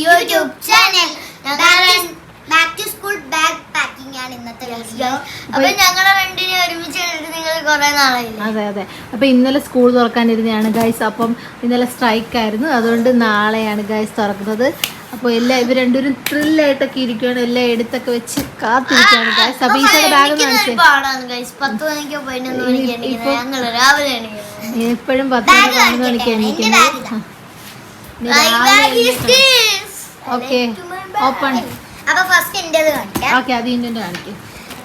YouTube channel. Back to school bag packing ആണ് ഇന്നത്തെ അപ്പൊ ഞങ്ങളെ രണ്ടിനെ ഒരുമിച്ച് നിങ്ങൾ കുറെ നാളായി അതെ അതെ. അപ്പൊ ഇന്നലെ സ്കൂൾ തുറക്കാനിരുന്നതാണ് ഗൈസ് അപ്പം ഇന്നലെ സ്ട്രൈക്ക് ആയിരുന്നു. അതുകൊണ്ട് നാളെയാണ് ഗൈസ് തുറക്കുന്നത്. അപ്പോൾ എല്ലാ ഇവർ രണ്ടുപേരും ത്രില്ലായിട്ടൊക്കെ ഇരിക്കുകയാണ് എല്ലാം എടുത്തൊക്കെ വെച്ച് കാത്തിരിക്കുകയാണ് ഗൈസ് അപ്പൊ ഈ സ്ഥലം ബാഗ് കാണിച്ചേ. പാടാണ് ഗൈസ് പത്ത് മണിക്കോ പതിനൊന്ന് മണിക്ക് എണീക്കുന്നത് രാവിലെ ഓക്കെ ഓപ്പൺ അപ്പൊ ഫസ്റ്റ് എന്റേത് കാണിക്കാം. ഓക്കെ അത് ഇന്നെ കാണിക്കും.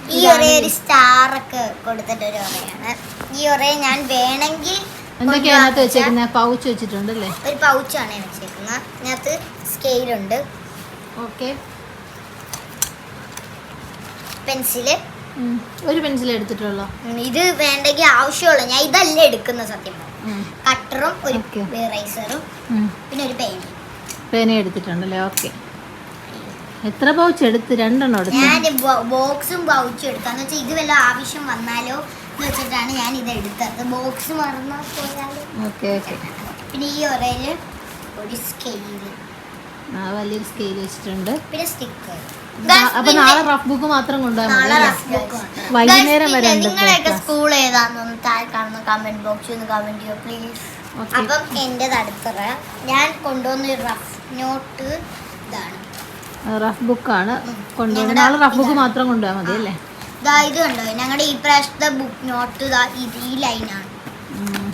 ഈ ഒരേ ഒരു സ്റ്റാർ ഒക്കെ കൊടുത്തിട്ട് ഒരു ഒറയാണ് ഈ ഒറേ ഞാൻ വേണമെങ്കിൽ എന്തൊക്കെയാ അതിനകത്ത് വെച്ചേക്കുന്നത് പൗച്ച് വെച്ചിട്ടുണ്ടല്ലേ ഒരു പൗച്ചാണ് വെച്ചേക്കുന്നത് സ്കെയിൽ സ്കെയിലുണ്ട് ഓക്കെ പെൻസിൽ ഒരു പെൻസിൽ എടുത്തിട്ടുള്ളൂ? ഇത് വേണ്ടെങ്കിൽ ആവശ്യമുള്ള ഞാൻ ഇതല്ല എടുക്കുന്ന സത്യം കട്ടറും ഒരു ഇറേസറും റൈസറും പിന്നെ ഒരു പെയിന്റും പേന എടുത്തിട്ടുണ്ടല്ലേ? ഓക്കെ. എത്ര പൗച്ച് എടുത്ത്? രണ്ടെണ്ണം എടുത്തു? ഞാൻ ബോക്സും പൗച്ചും എടുക്കാന്ന് വെച്ചാൽ ഇത് വല്ല ആവശ്യം വന്നാലോ എന്ന് വെച്ചിട്ടാണ് ഞാൻ ഇത് എടുത്തത്. ബോക്സ് മറന്നു ഓക്കെ ഓക്കെ. പിന്നെ ഈ ഒരേൽ ഒരു സ്കെയിൽ ആ വലിയൊരു സ്കെയിൽ വെച്ചിട്ടുണ്ട്. പിന്നെ സ്റ്റിക്കർ അപ്പൊ നാളെ റഫ് ബുക്ക് മാത്രം ബുക്ക് വൈകുന്നേരം വരെ നിങ്ങളൊക്കെ സ്കൂൾ ഏതാണെന്ന് താഴെ കാണുന്ന കമന്റ് ബോക്സിൽ ഒന്ന് കമന്റ് ചെയ്യോ പ്ലീസ്. അപ്പം എന്റെ അടുത്തറ ഞാൻ കൊണ്ടുവന്ന ഒരു റഫ് നോട്ട് ഇതാണ്. റഫ് ബുക്കാണ് കൊണ്ടുപോകുന്നത് ഞങ്ങടെ നാളെ റഫ് ബുക്ക് മാത്രം കൊണ്ടുപോയാൽ മതി അല്ലേ? ഇതാ ഇത് കണ്ടോ? ഞങ്ങളുടെ ഈ പ്രാവശ്യത്തെ ബുക്ക് നോട്ട് ഇതാ ഇത് ഈ ലൈനാണ്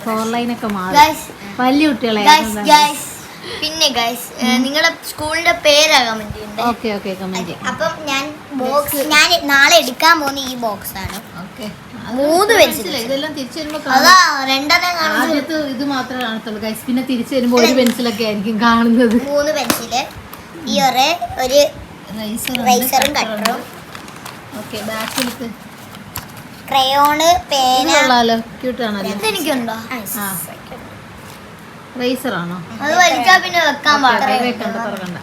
ഫോർ ലൈനൊക്കെ മാറി. വലിയ കുട്ടികളെ പിന്നെ ഗൈസ് നിങ്ങളുടെ സ്കൂളിന്റെ പേരാ കമന്റ് ഓക്കെ ഓക്കെ കമന്റ് അപ്പം ഞാൻ ബോക്സ് ഞാൻ നാളെ എടുക്കാൻ പോകുന്ന ഈ ബോക്സ് ആണ്. മൂന്ന്. ഇതെല്ലാം തിരിച്ചു വരുമ്പോ ഇത് മാത്രമേ കാണത്തുള്ളൂ. ഗൈസ് പിന്നെ തിരിച്ചു വരുമ്പോ ഒരു പെൻസിലൊക്കെ ആയിരിക്കും കാണുന്നത്. മൂന്ന് പെൻസിൽ ഈ ഒരേ ഒരു റൈസറും കട്ടറും ഓക്കെ ബാക്കിലേക്ക് ക്രയോണ് പേന. കൊള്ളാലോ. ക്യൂട്ട് ആണല്ലോ ഇതെനിക്കുണ്ടോ? ആ. റൈസർ ആണോ? അത് വലിച്ചാ പിന്നെ വെക്കാൻ പാടില്ല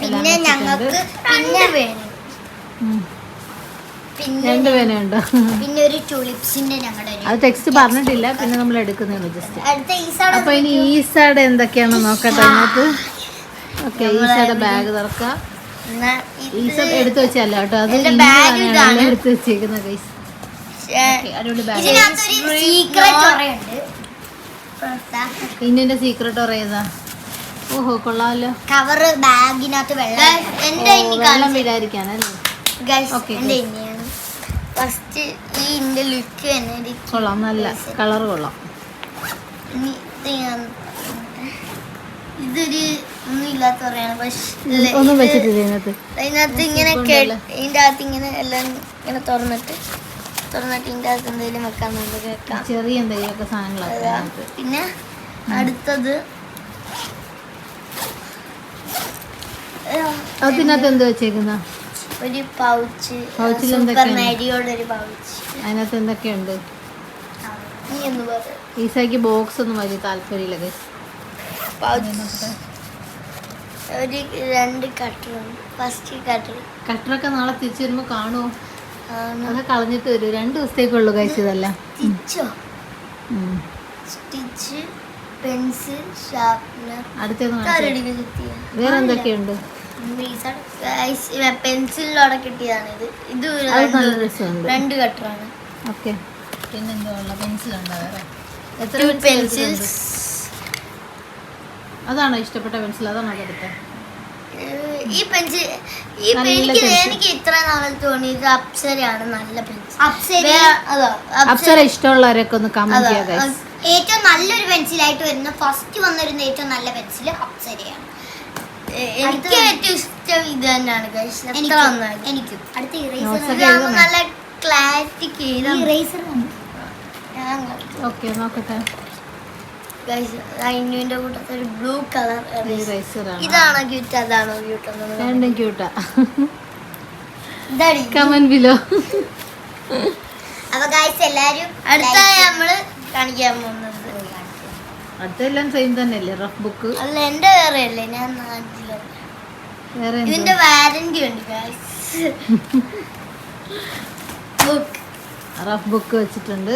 പിന്നെ ഞങ്ങൾക്ക് പിന്നെ വേണം. പിന്നെ രണ്ട് പിന്നെ ഒരു ടുലിപ്സിന്റെ ഞങ്ങളുടെ അത് ടെക്സ്റ്റ് പറഞ്ഞിട്ടില്ല പിന്നെ നമ്മൾ എടുക്കുന്നതാണ് ജസ്റ്റ് അപ്പൊ ഇനി ഈസയുടെ എന്തൊക്കെയാണെന്ന് നോക്കട്ടെ അതിനകത്ത് ഓക്കെ ഈസയുടെ ബാഗ് തുറക്കാം. ഈസ എടുത്തു വെച്ചല്ല കേട്ടോ. അത് എടുത്തു വെച്ചേക്കുന്ന കൈസ് ഇന്നിന്റെ സീക്രട്ട് പറയുന്നതാ ഓഹോ കൊള്ളാമല്ലോ കവർ ബാഗിനകത്ത് വെള്ളം വെള്ളം വീഴാതിരിക്കാനല്ലേ? ഗൈസ് ഫസ്റ്റ് ഈ ഇന്റെ ലുക്ക് തന്നെ കൊള്ളാം നല്ല കളർ കൊള്ളാം. ഇതൊരു ഒന്നും ഇല്ലാത്ത പറയാണ് പക്ഷേ ഒന്നും വെച്ചിട്ടില്ല ഇതിനകത്ത്. അതിനകത്ത് ഇങ്ങനെ ഇതിന്റെ അകത്ത് ഇങ്ങനെ എല്ലാം ഇങ്ങനെ തുറന്നിട്ട് തുറന്നിട്ട് ഇതിന്റെ അകത്ത് എന്തെങ്കിലും വെക്കാൻ വെക്കാം. ചെറിയ എന്തെങ്കിലുമൊക്കെ സാധനങ്ങളൊക്കെ പിന്നെ അടുത്തത് അതിനകത്ത് എന്ത് വെച്ചേക്കുന്ന? ഒരു പൗച്ച് പൗച്ചിൽ അതിനകത്ത് എന്തൊക്കെയുണ്ട്? ഈസയ്ക്ക് ബോക്സ് ഒന്നും വലിയ താല്പര്യമില്ല ഒരു രണ്ട് കട്ടറുണ്ട് ഫസ്റ്റ് കട്ടർ കട്ടറൊക്കെ നാളെ തിരിച്ചു വരുമ്പോ കാണുമോ അതൊക്കെ കളഞ്ഞിട്ട് വരും. രണ്ട് ദിവസത്തേക്കുള്ളൂ ഉള്ളു കഴിച്ചതല്ല സ്റ്റിച്ചോ. സ്റ്റിച്ച് പെൻസിൽ ഷാർപ്നർ അടുത്ത വേറെ എന്തൊക്കെയുണ്ട്? പെൻസിലോടെ കിട്ടിയതാണ് ഇത് രണ്ട് കട്ടറാണ്. ഓക്കെ. പിന്നെന്തോ ഉള്ള പെൻസിലുണ്ടോ വേറെ? എത്ര ടു pencil പെൻസിൽസ് എടുത്തിട്ടുണ്ട്? അതാണോ ഇഷ്ടപ്പെട്ട പെൻസിൽ? അതാണോ അതെടുത്തത് ഈ പെൻസിൽ ഈ പെൻസിൽ. എനിക്ക് ഇത്ര നാളെ തോന്നിയത് അപ്സരയാണ് നല്ല പെൻസിൽ. അപ്സര? അതോ അപ്സര. ഇഷ്ടമുള്ളവരൊക്കെ ഒന്ന് കമന്റ് ചെയ്യുക ഗൈസ് ഏറ്റവും നല്ലൊരു പെൻസിലായിട്ട് വരുന്ന ഫസ്റ്റ് വന്നിരുന്ന ഏറ്റവും നല്ല പെൻസിൽ അപ്സരയാണ്. എനിക്ക് ഏറ്റവും ഇഷ്ടം ഇത് തന്നെയാണ്. എനിക്ക് അടുത്ത ഇറേസർ. നല്ല ക്ലാരിറ്റിക്ക് ഇറേസർ ഓക്കെ നോക്കട്ടെ. അയിനുവിന്റെ കൂട്ടത്തിൽ ഒരു ബ്ലൂ കളർ റൈസറാണ് ഇതാണോ ക്യൂട്ട് അതാണോ ക്യൂട്ട് രണ്ടും ക്യൂട്ടാ ഇതാണ് കമന്റ് ബിലോ അപ്പൊ എല്ലാരും അടുത്ത നമ്മൾ കാണിക്കാൻ പോകുന്നത്. അടുത്തെല്ലാം സെയിം തന്നെയല്ലേ റഫ് ബുക്ക് അല്ല എന്റെ വേറെ അല്ലേ ഞാൻ ഇതിന്റെ വാരന്റി ഉണ്ട് റഫ് ബുക്ക് വെച്ചിട്ടുണ്ട്.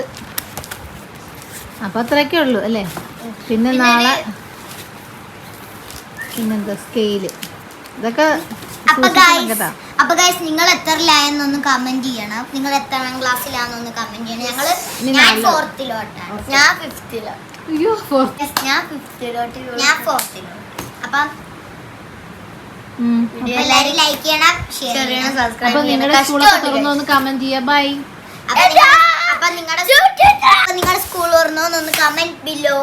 അപ്പൊ അത്രയൊക്കെ ഉള്ളു അല്ലേ? പിന്നെ നാളെ പിന്നെന്താ? സ്കെയിൽ ഇതൊക്കെ അപ്പൊ ഗൈസ് നിങ്ങൾ എത്ര ലായെന്നൊന്ന് എത്രയിലായെന്നൊന്ന് കമന്റ് ചെയ്യണം. നിങ്ങൾ എത്രാം ക്ലാസ്സിലാണെന്നൊന്ന് കമന്റ് ചെയ്യണം. ഞങ്ങൾ ഞാൻ? ഫോർത്തിലോട്ടാണ് ഞാൻ ഫോർ ഞാൻ ഫിഫ്ത്തിലോട്ട് ഞാൻ ഫോർത്തിലോട്ട് അപ്പം. എല്ലാരും ലൈക്ക് ചെയ്യണം ഷെയർ ചെയ്യണം. സബ്സ്ക്രൈബ് ചെയ്യണം. നിങ്ങളുടെ സ്കൂളൊക്കെ തുറന്നു ഒന്ന് കമന്റ് ചെയ്യാ. ബൈ അപ്പൊ നിങ്ങളുടെ സ്കൂൾ തുറന്നോന്നൊന്ന് കമന്റ് ബിലോ